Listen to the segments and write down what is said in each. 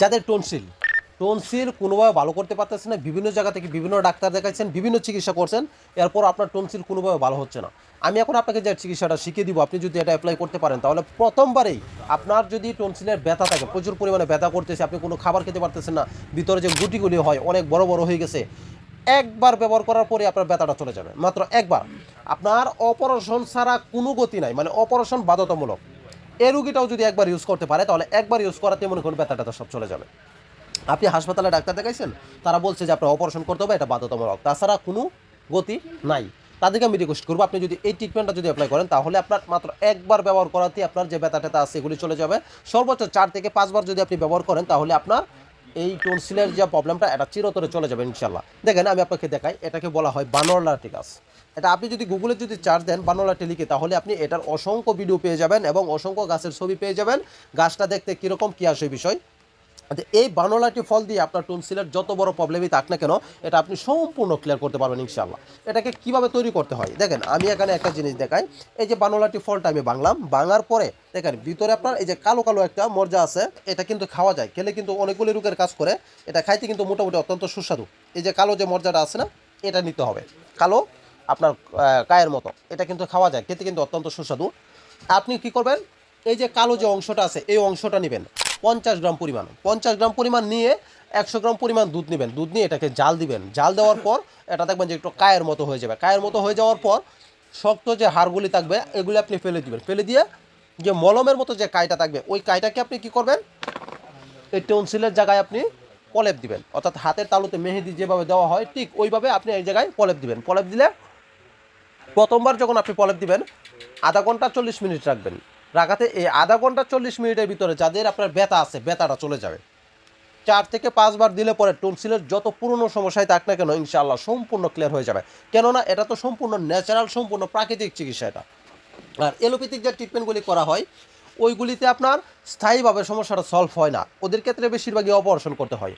যাদের tonsil. Tonsil কোনোভাবে ভালো করতে পারতেছে না, বিভিন্ন জায়গা থেকে বিভিন্ন ডাক্তার দেখাচ্ছেন বিভিন্ন চিকিৎসা করছেন, এরপর আপনার টনসিল কোনোভাবে ভালো হচ্ছে না। আমি এখন আপনাকে যে চিকিৎসাটা শিখিয়ে দিব, আপনি যদি এটা অ্যাপ্লাই করতে পারেন, তাহলে প্রথমবারেই আপনার যদি টনসিলের ব্যথা থাকে, প্রচুর পরিমাণে ব্যথা করতেছে, আপনি কোনো খাবার খেতে পারতেছেন না, ভিতরে যে গুটিগুলি হয়, অনেক বড় বড় হয়ে গেছে, একবার ব্যবহার করার পরে আপনার ব্যথাটা চলে যাবে। মাত্র একবার। আপনার অপারেশন ছাড়া কোনো গতি নাই মানে অপারেশন বাধ্যতামূলক। এই রুগীটাও যদি একবার ইউজ করতে পারে, তাহলে একবার ইউজ করাতে মনে করুন ব্যথাটা সব চলে যাবে। আপনি হাসপাতালে ডাক্তার দেখাইছেন, তারা বলছে যে আপনার অপারেশন করতে হবে, এটা বাধ্যতামূলক। তাছাড়া কোনো গতি নাই। তাদেরকে আমি রিকোয়েস্ট করব, আপনি যদি এই ট্রিটমেন্টটা যদি অ্যাপ্লাই করেন, তাহলে আপনার মাত্র একবার ব্যবহার করাতে আপনার যে ব্যথা ট্যাথা আছে, এগুলি চলে যাবে। সর্বোচ্চ চার থেকে পাঁচবার যদি আপনি ব্যবহার করেন, তাহলে আপনার এই টনসিলের যে প্রবলেমটা এটা চিরতরে চলে যাবে ইনশাল্লাহ দেখেন, আমি আপনাকে দেখাই, এটাকে বলা হয় বানরলাটি গাছ। এটা আপনি যদি গুগলে যদি চার্জ দেন বানরলাটি লিখে, তাহলে আপনি এটার অসংখ্য ভিডিও পেয়ে যাবেন এবং অসংখ্য গাছের ছবি পেয়ে যাবেন। গাছটা দেখতে কীরকম, কী আসে বিষয়? আচ্ছা, এই বানোলাটি ফল দিয়ে আপনার টনসিলের যত বড় প্রবলেমই থাক না কেন এটা আপনি সম্পূর্ণ ক্লিয়ার করতে পারবেন ইনশাল্লাহ এটাকে কীভাবে তৈরি করতে হয়? দেখেন আমি এখানে একটা জিনিস দেখাই। এই যে বানোলাটি ফলটা আমি বাংলাম বাঙার পরে দেখেন ভিতরে আপনার এই যে কালো কালো একটা মর্যা আছে এটা কিন্তু খাওয়া যায় খেলে কিন্তু অনেকগুলি রোগের কাজ করে এটা খাইতে কিন্তু মোটামুটি অত্যন্ত সুস্বাদু। এই যে কালো যে মর্যাটা আছে না এটা নিতে হবে। কালো আপনার কায়ের মতো এটা কিন্তু খাওয়া যায় খেতে কিন্তু অত্যন্ত সুস্বাদু। আপনি কি করবেন? এই যে কালো যে অংশটা আছে এই অংশটা নেবেন। পঞ্চাশ গ্রাম পরিমাণ, পঞ্চাশ গ্রাম পরিমাণ নিয়ে একশো গ্রাম পরিমাণ দুধ নেবেন। দুধ নিয়ে এটাকে জাল দিবেন। জাল দেওয়ার পর এটা দেখবেন যে একটু কায়ের মতো হয়ে যাবে। কায়ের মতো হয়ে যাওয়ার পর শক্ত যে হাড়গুলি থাকবে, এগুলি আপনি ফেলে দিবেন। ফেলে দিয়ে যে মলমের মতো যে কাইটা থাকবে, ওই কাইটাকে আপনি কি করবেন? এই টনসিলের জায়গায় আপনি পলেপ দিবেন। অর্থাৎ হাতের তালুতে মেহেদি যেভাবে দেওয়া হয়, ঠিক ওইভাবে আপনি এই জায়গায় পলেপ দিবেন। পলেপ দিলে প্রথমবার যখন আপনি পলেপ দিবেন, আধা ঘণ্টা চল্লিশ মিনিট রাখবেন। রাখাতে এই আধা ঘণ্টা চল্লিশ মিনিটের ভিতরে যাদের আপনার ব্যথা আছে, ব্যথাটা চলে যাবে। চার থেকে পাঁচবার দিলে পরে টনসিলের যত পুরনো সমস্যায় থাক না কেন, ইনশাআল্লাহ সম্পূর্ণ ক্লিয়ার হয়ে যাবে। কেননা এটা তো সম্পূর্ণ ন্যাচারাল সম্পূর্ণ প্রাকৃতিক চিকিৎসা এটা। আর এলোপ্যাথিক যে ট্রিটমেন্টগুলি করা হয় ওইগুলিতে আপনার স্থায়ীভাবে সমস্যাটা সলভ হয় না। ওদের ক্ষেত্রে বেশিরভাগই অপারেশন করতে হয়।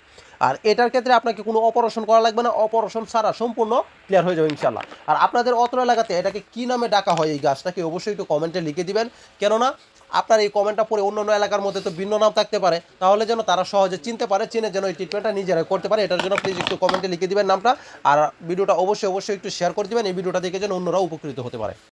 আর এটার ক্ষেত্রে আপনাকে কোনো অপারেশন করা লাগবে না। অপারেশন ছাড়া সম্পূর্ণ ক্লিয়ার হয়ে যাবে ইনশাল্লাহ আর আপনাদের অত্র এলাকাতে এটাকে কী নামে ডাকা হয় এই গাছটাকে অবশ্যই একটু কমেন্টে লিখে দিবেন। কেননা আপনার এই কমেন্টটা পরে অন্য অন্য এলাকার মধ্যে তো ভিন্ন নাম থাকতে পারে। তাহলে যেন তারা সহজে চিনতে পারে, চিনে যেন এই ট্রিটমেন্টটা নিজেরাই করতে পারে। এটার জন্য প্লিজ একটু কমেন্টে লিখে দিবেন নামটা। আর ভিডিওটা অবশ্যই অবশ্যই একটু শেয়ার করে দিবেন। এই ভিডিওটা দেখে যেন অন্যরা উপকৃত হতে পারে।